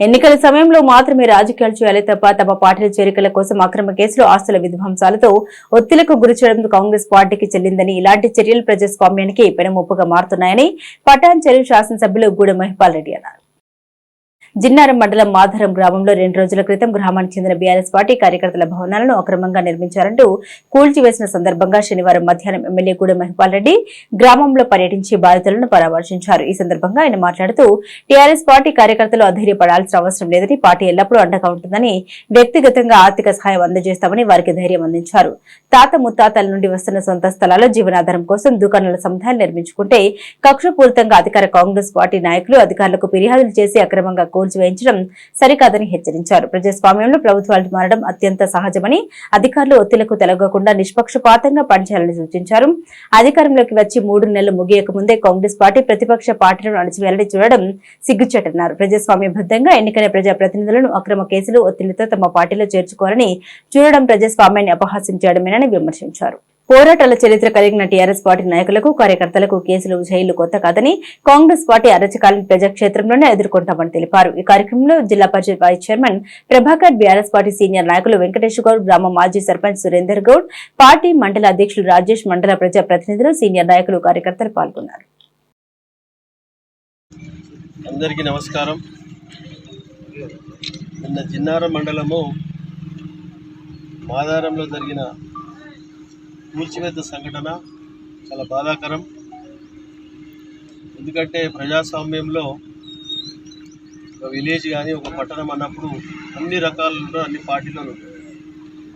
ఎన్నికల సమయంలో మాత్రమే రాజకీయాలు చేయాలి తప్ప తమ పార్టీల చేరికల కోసం అక్రమ కేసులు ఆస్తుల విధ్వంసాలతో ఒత్తిళ్ళకు గురి చేయడం కాంగ్రెస్ పార్టీకి చెల్లిందని ఇలాంటి చర్యలు ప్రజాస్వామ్యానికి పెనుముప్పుగా మారుతున్నాయని పటాన్ చెరువు శాసనసభ్యులు గూడెం మహిపాల్ రెడ్డి అన్నారు. జిన్నారం మండలం మాధరం గ్రామంలో రెండు రోజుల క్రితం గ్రామానికి చెందిన బీఆర్ఎస్ పార్టీ కార్యకర్తల భవనాలను అక్రమంగా నిర్మించారంటూ కూల్చివేసిన సందర్భంగా శనివారం మధ్యాహ్నం ఎమ్మెల్యే గూడెం మహిపాల్ రెడ్డి గ్రామంలో పర్యటించి బాధితులను పరామర్శించారు. ఈ సందర్భంగా ఆయన మాట్లాడుతూ టీఆర్ఎస్ పార్టీ కార్యకర్తలు అధైర్యపడాల్సిన అవసరం లేదని పార్టీ ఎల్లప్పుడూ అండగా ఉంటుందని వ్యక్తిగతంగా ఆర్థిక సహాయం అందజేస్తామని వారికి ధైర్యం అందించారు. తాత ముత్తాతల నుండి వస్తున్న సొంత స్థలాల్లో జీవనాధారం కోసం దుకాణాల సముదాయాలు నిర్మించుకుంటే కక్షపూరితంగా అధికార కాంగ్రెస్ పార్టీ నాయకులు అధికారులకు ఫిర్యాదులు చేసి అక్రమంగా కూల్చివేయించడం సరికాదని హెచ్చరించారు. ప్రజాస్వామ్యంలో ప్రభుత్వాలు మారడం అత్యంత సహజమని అధికారులు ఒత్తిళ్ళకు తెలగకుండా నిష్పక్షపాతంగా పనిచేయాలని సూచించారు. అధికారంలోకి వచ్చి మూడు నెలలు ముగియక ముందే కాంగ్రెస్ పార్టీ ప్రతిపక్ష పార్టీలను అణచివేయాలని చూడడం సిగ్గుచేటన్నారు. ప్రజాస్వామ్యబద్ధంగా ఎన్నికైన ప్రజాప్రతినిధులను అక్రమ కేసులు ఒత్తిళ్ళతో తమ పార్టీలో చేర్చుకోవాలని చూడడం ప్రజాస్వామ్యాన్ని అపహాస్యం చేయడమేనని విమర్శించారు. పోరాటాల చరిత్ర కలిగిన టీఆర్ఎస్ పార్టీ నాయకులకు కార్యకర్తలకు కేసులు జైళ్ళు కొత్త కాదని కాంగ్రెస్ పార్టీ అరచకాలను ప్రజాక్షేత్రంలోనే ఎదుర్కొంటామని తెలిపారు. ఈ కార్యక్రమంలో Zilla Parishad vice chairman Prabhakar BRS party senior నాయకులు వెంకటేష్ గౌడ్ గ్రామ మాజీ సర్పంచ్ సురేందర్ గౌడ్ పార్టీ మండల అధ్యక్షులు రాజేష్ మండల ప్రజా ప్రతినిధులు సీనియర్ నాయకులు కార్యకర్తలు పాల్గొన్నారు. అందరికీ నమస్కారం. నిన్న జిన్నారం మండలము మాదారంలో జరిగిన కూల్చివేత సంఘటన చాలా బాధాకరం. ఎందుకంటే ప్రజాస్వామ్యంలో ఒక విలేజ్ కానీ ఒక పట్టణం అన్నప్పుడు అన్ని రకాలలో అన్ని పార్టీలను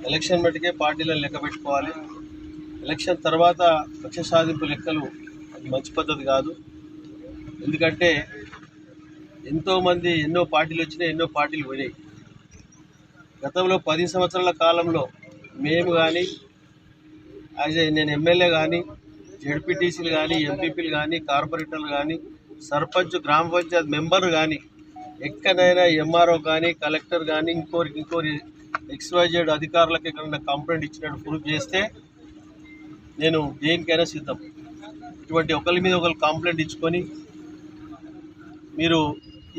ఎలక్షన్ మట్టుకే పార్టీలను లెక్క పెట్టుకోవాలి. ఎలక్షన్ తర్వాత పక్ష సాధింపు లెక్కలు అది మంచి పద్ధతి కాదు. ఎందుకంటే ఎంతోమంది ఎన్నో పార్టీలు వచ్చినాయి ఎన్నో పార్టీలు పోయినాయి. గతంలో పది సంవత్సరాల కాలంలో మేము కానీ యాజ్ నేను ఎమ్మెల్యే కానీ జడ్పీటీసీలు కానీ ఎంపీపీలు కానీ కార్పొరేటర్లు కానీ సర్పంచ్ గ్రామ పంచాయత్ మెంబర్ కానీ ఎక్కడైనా ఎంఆర్ఓ కానీ కలెక్టర్ కానీ ఇంకోరి ఇంకోరి ఎక్స్వైజెడ్ అధికారులకు ఎక్కడైనా కంప్లైంట్ ఇచ్చినట్టు ప్రూఫ్ చేస్తే నేను దేనికైనా సిద్ధం. ఇటువంటి ఒకరి మీద ఒకరు కంప్లైంట్ ఇచ్చుకొని మీరు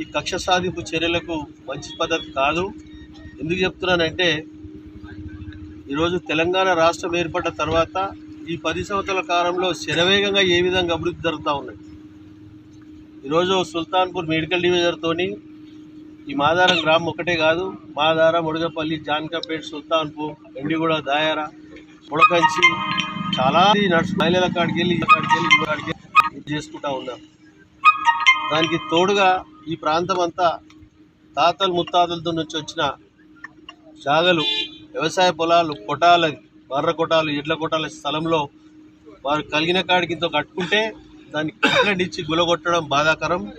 ఈ కక్ష సాధింపు చర్యలకు మంచి పద్ధతి కాదు. ఎందుకు చెప్తున్నానంటే ఈరోజు తెలంగాణ రాష్ట్రం ఏర్పడ్డ తర్వాత ఈ పది సంవత్సరాల కాలంలో శరవేగంగా ఏ విధంగా అభివృద్ధి జరుగుతూ ఉన్నాయి? ఈరోజు సుల్తాన్పూర్ మెడికల్ డివిజన్తోని ఈ మాదారం గ్రామం ఒకటే కాదు మాదారం ముడగపల్లి జాన్కాపేట్ సుల్తాన్పూర్ ఎండిగూడ దాయార ముడకంచి చాలా నడుచు మహిళల కాడికి వెళ్ళి ఈ కాడికి వెళ్ళి ఈ కాడికి వెళ్ళి చేసుకుంటా ఉన్నాం దానికి తోడుగా ఈ ప్రాంతం అంతా తాతలు ముత్తాతలతో నుంచి వచ్చిన జాగలు వ్యవసాయ పొలాలు కొటాల బర్ర కొటాలు ఎడ్ల కొటాల స్థలంలో వారు కలిగిన కాడికి ఇంత కట్టుకుంటే దాన్ని కంప్లైంట్ గులగొట్టడం బాధాకరం.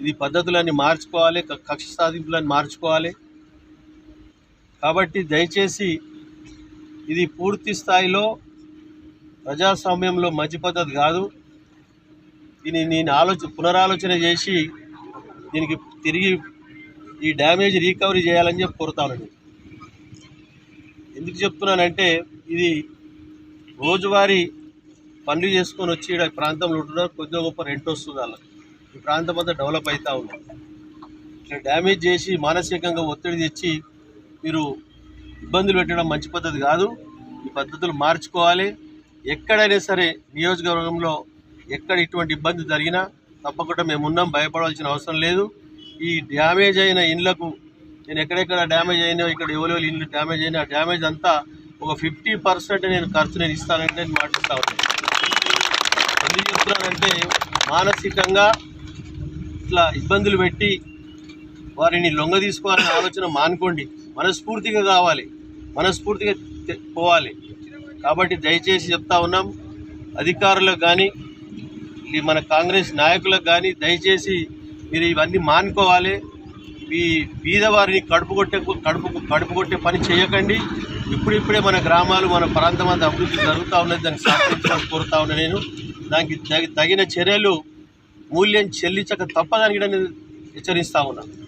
ఇది పద్ధతులన్నీ మార్చుకోవాలి క- కక్ష సాధింపులన్నీ మార్చుకోవాలి. కాబట్టి దయచేసి ఇది పూర్తి స్థాయిలో ప్రజాస్వామ్యంలో మంచి పద్ధతి కాదు. దీన్ని నేను ఆలోచన పునరాలోచన చేసి దీనికి తిరిగి ఈ డ్యామేజ్ రీకవరీ చేయాలని చెప్పి కోరుతానండి ఎందుకు చెప్తున్నానంటే ఇది రోజువారీ పనులు చేసుకొని వచ్చి ఇక్కడ ప్రాంతంలో ఉంటున్నారు. కొద్దిగా గొప్ప రెంట్ వస్తుంది వాళ్ళకి. ఈ ప్రాంతం అంతా డెవలప్ అవుతూ ఉంది. ఇట్లా డ్యామేజ్ చేసి మానసికంగా ఒత్తిడి తెచ్చి మీరు ఇబ్బందులు పెట్టడం మంచి పద్ధతి కాదు. ఈ పద్ధతులు మార్చుకోవాలి. ఎక్కడైనా సరే నియోజకవర్గంలో ఎక్కడ ఇటువంటి ఇబ్బంది జరిగినా తప్పకుండా మేము ఉన్నాం. భయపడవలసిన అవసరం లేదు. ఈ డ్యామేజ్ అయిన ఇండ్లకు నేను ఎక్కడెక్కడ డ్యామేజ్ అయినా ఇక్కడ ఎవరెవరు ఇల్లు డ్యామేజ్ అయినా ఆ డ్యామేజ్ అంతా ఒక ఫిఫ్టీ పర్సెంట్ నేను ఖర్చు నేను ఇస్తానంటే నేను మాటిస్తా ఉన్నాను. ఎందుకు చెప్తున్నానంటే మానసికంగా ఇట్లా ఇబ్బందులు పెట్టి వారిని లొంగ తీసుకోవాలనే ఆలోచన మానుకోండి. మనస్ఫూర్తిగా కావాలి. మనస్ఫూర్తిగా పోవాలి. కాబట్టి దయచేసి చెప్తా ఉన్నాం. అధికారులకు కానీ ఈ మన కాంగ్రెస్ నాయకులకు కానీ దయచేసి మీరు ఇవన్నీ మానుకోవాలి. ఈ బీదవారిని కడుపు కొట్టే కడుపు కడుపు కొట్టే పని చేయకండి. ఇప్పుడిప్పుడే మన గ్రామాలు మన ప్రాంతం అంతా అభివృద్ధి జరుగుతూ ఉన్నది. దానికి సహకరించాలని కోరుతా ఉన్నా నేను. దానికి తగి- తగిన చర్యలు మూల్యం చెల్లించక తప్పదని కూడా నేను హెచ్చరిస్తా ఉన్నాను